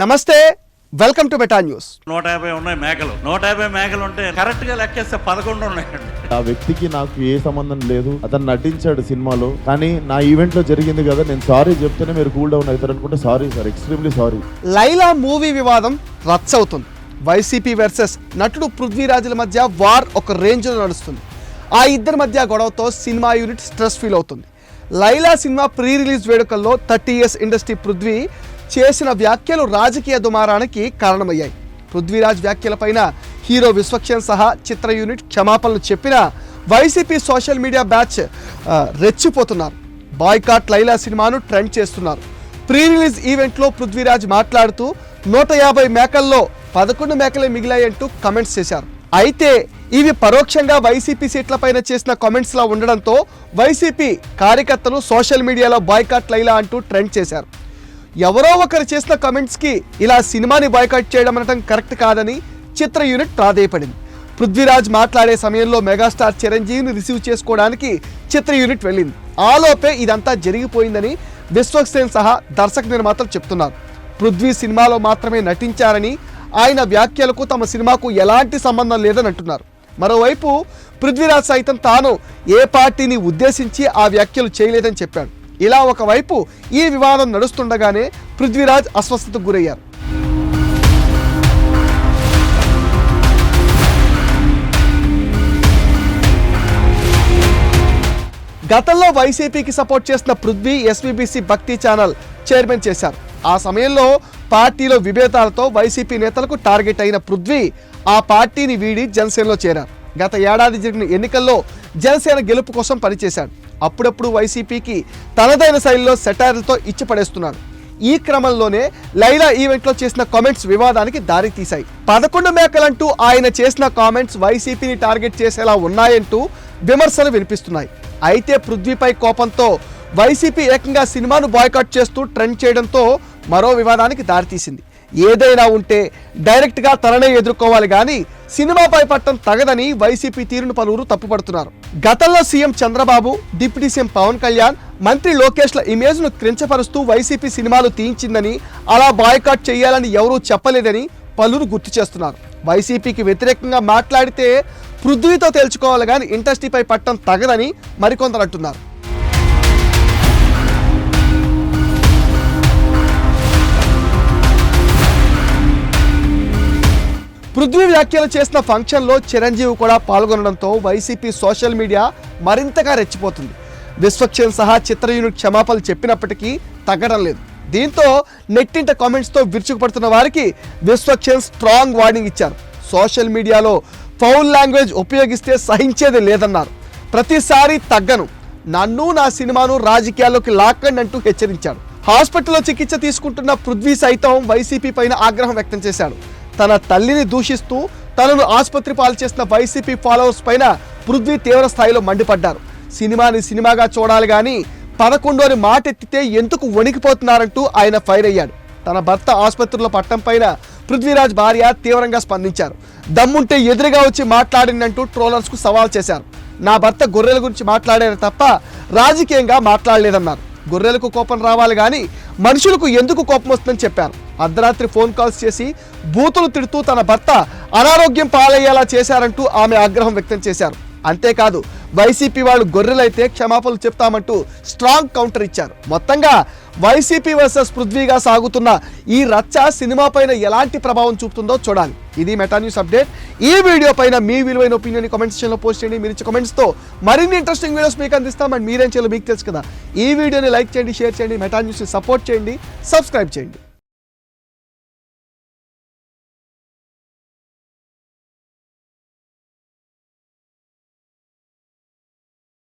నమస్తే welcome to beta news నూట యాభై ఉన్నాయి మేకలు. నూట యాభై మేకలు ఉంటే కరెక్ట్గా లెక్కేస్తే పదకొండు ఉన్నాయండి. ఆ వ్యక్తికి నాకు ఏ సంబంధం లేదు. అతను నటించాడు సినిమాలో కానీ నా ఈవెంట్లో జరిగింది కదా నేను సారీ చెప్తేనే మీరు కూల్ డౌన్ అవుతారు అనుకుంటే sorry sir extremely sorry Laila movie వివాదం రచ్చ అవుతుంది. వైసీపీ వర్సెస్ నటుడు పృథ్వీరాజుల మధ్య వార్ ఒక రేంజ్లో నడుస్తుంది. ఆ ఇద్దరి మధ్య గొడవతో సినిమా యూనిట్ స్ట్రెస్ ఫీల్ అవుతుంది. లైలా సినిమా ప్రీ రిలీజ్ వేడుకల్లో థర్టీ ఇయర్స్ ఇండస్ట్రీ పృథ్వీ చేసిన వ్యాఖ్యలు రాజకీయ దుమారానికి కారణమయ్యాయి. పృథ్వీరాజ్ వ్యాఖ్యలపైన హీరో విశ్వక్షన్ సహా చిత్ర యూనిట్ క్షమాపణలు చెప్పినా వైసీపీ సోషల్ మీడియా బ్యాచ్ రెచ్చిపోతున్నారు. బాయ్కాట్ లైలా సినిమాను ట్రెండ్ చేస్తున్నారు. ప్రీ రిలీజ్ ఈవెంట్లో పృథ్వీరాజ్ మాట్లాడుతూ నూట యాభై మేకల్లో పదకొండు మేకలే మిగిలాయంటూ కమెంట్స్ చేశారు. అయితే ఇవి పరోక్షంగా వైసీపీ సీట్లపైన చేసిన కామెంట్స్లా ఉండడంతో వైసీపీ కార్యకర్తలు సోషల్ మీడియాలో బాయ్కాట్ లైలా అంటూ ట్రెండ్ చేశారు. ఎవరో ఒకరు చేసిన కమెంట్స్కి ఇలా సినిమాని బాయ్కాట్ చేయడం అనటం కరెక్ట్ కాదని చిత్ర యూనిట్ ప్రాధేయపడింది. పృథ్వీరాజ్ మాట్లాడే సమయంలో మెగాస్టార్ చిరంజీవిని రిసీవ్ చేసుకోవడానికి చిత్ర యూనిట్ వెళ్ళింది. ఆలోపే ఇదంతా జరిగిపోయిందని విశ్వక్సేన్ సహా దర్శక నిర్మాతలు చెప్తున్నారు. పృథ్వీ సినిమాలో మాత్రమే నటించారని ఆయన వ్యాఖ్యలకు తమ సినిమాకు ఎలాంటి సంబంధం లేదని అంటున్నారు. మరోవైపు పృథ్వీరాజ్ సైతం తాను ఏ పార్టీని ఉద్దేశించి ఆ వ్యాఖ్యలు చేయలేదని చెప్పాడు. ఇలా ఒకవైపు ఈ వివాదం నడుస్తుండగానే పృథ్వీరాజ్ అస్వస్థతకు గురయ్యారు. గతంలో వైసీపీకి సపోర్ట్ చేసిన పృథ్వీ ఎస్వీబీసీ భక్తి ఛానల్ చైర్మన్ చేశారు. ఆ సమయంలో పార్టీలో విభేదాలతో వైసీపీ నేతలకు టార్గెట్ అయిన పృథ్వీ ఆ పార్టీని వీడి జనసేనలో చేరారు. గత ఏడాది జరిగిన ఎన్నికల్లో జనసేన గెలుపు కోసం పనిచేశాడు. అప్పుడప్పుడు వైసీపీకి తనదైన శైలిలో సెటైర్లతో ఇచ్చిపడేస్తున్నాడు ఈ క్రమంలోనే లైలా ఈవెంట్లో చేసిన కామెంట్స్ వివాదానికి దారి తీశాయి. పదకొండు మేకలంటూ ఆయన చేసిన కామెంట్స్ వైసీపీని టార్గెట్ చేసేలా ఉన్నాయంటూ విమర్శలు వినిపిస్తున్నాయి. అయితే పృథ్వీపై కోపంతో వైసీపీ ఏకంగా సినిమాను బాయ్కాట్ చేస్తూ ట్రెండ్ చేయడంతో మరో వివాదానికి దారితీసింది ఏదైనా ఉంటే డైరెక్ట్గా తననే ఎదుర్కోవాలి కానీ సినిమాపై పట్టం తగదని వైసీపీ తీరును పలువురు తప్పుపడుతున్నారు. గతంలో CM Chandrababu deputy CM Pawan Kalyan మంత్రి లోకేష్ల ఇమేజ్ను క్రించపరుస్తూ వైసీపీ సినిమాలు తీయించిందని అలా బాయ్కాట్ చేయాలని ఎవరూ చెప్పలేదని పలువురు గుర్తు చేస్తున్నారు. వైసీపీకి వ్యతిరేకంగా మాట్లాడితే పృథ్వీతో తేల్చుకోవాలి కానీ ఇండస్ట్రీపై పట్టం తగదని మరికొందరు అంటున్నారు. పృథ్వీ వ్యాఖ్యలు చేసిన ఫంక్షన్లో చిరంజీవి కూడా పాల్గొనడంతో వైసీపీ సోషల్ మీడియా మరింతగా రెచ్చిపోతుంది. విశ్వక్సేన్ సహా చిత్ర యూనిట్ క్షమాపణలు చెప్పినప్పటికీ తగ్గడం లేదు. దీంతో నెట్టింట కామెంట్స్తో విరుచుకుపడుతున్న వారికి విశ్వక్సేన్ స్ట్రాంగ్ వార్నింగ్ ఇచ్చారు. సోషల్ మీడియాలో ఫౌల్ లాంగ్వేజ్ ఉపయోగిస్తే సహించేది లేదన్నారు. ప్రతిసారి తగ్గను. నన్ను నా సినిమాను రాజకీయాల్లోకి లాక్కండి అంటూ హెచ్చరించాడు. హాస్పిటల్లో చికిత్స తీసుకుంటున్న పృథ్వీ సైతం వైసీపీ పైన ఆగ్రహం వ్యక్తం చేశాడు. తన తల్లిని దూషిస్తూ తనను ఆసుపత్రి పాలు చేసిన వైసీపీ ఫాలోవర్స్ పైన పృథ్వీ తీవ్ర స్థాయిలో మండిపడ్డారు. సినిమాని సినిమాగా చూడాలి కానీ పదకొండు అని మాట ఎత్తితే ఎందుకు వణికిపోతున్నారంటూ ఆయన ఫైర్ అయ్యాడు. తన భర్త ఆసుపత్రిలో పట్టం పైన పృథ్వీరాజ్ భార్య తీవ్రంగా స్పందించారు. దమ్ముంటే ఎదురుగా వచ్చి మాట్లాడిందంటూ ట్రోలర్స్కు సవాల్ చేశారు. నా భర్త గొర్రెల గురించి మాట్లాడారు తప్ప రాజకీయంగా మాట్లాడలేదన్నారు. గొర్రెలకు కోపం రావాలి కానీ మనుషులకు ఎందుకు కోపం వస్తుందని చెప్పారు. అర్ధరాత్రి ఫోన్ కాల్స్ చేసి బూతులు తిడుతూ తన భర్త అనారోగ్యం పాలయ్యేలా చేశారంటూ ఆమె ఆగ్రహం వ్యక్తం చేశారు. అంతేకాదు వైసీపీ వాళ్ళు గొర్రెలైతే క్షమాపణలు చెప్తామంటూ స్ట్రాంగ్ కౌంటర్ ఇచ్చారు. మొత్తంగా వైసీపీ వర్సెస్ పృథ్వీగా సాగుతున్న ఈ రచ్చ సినిమా పైన ఎలాంటి ప్రభావం చూపుతుందో చూడాలి. ఇది మెటా న్యూస్ అప్డేట్. ఈ వీడియో పైన మీ విలువైన ఒపీనియన్ కామెంట్ సెక్షన్లో పోస్ట్ చేయండి. మీరు ఇచ్చే కామెంట్స్తో మరిన్ని ఇంట్రెస్టింగ్ వీడియోస్ మీకు అందిస్తాం. అండ్ మీరేం చేయాలో మీకు తెలుసు కదా. ఈ వీడియోని లైక్ చేయండి షేర్ చేయండి మెటా న్యూస్ని సపోర్ట్ చేయండి సబ్స్క్రైబ్ చేయండి.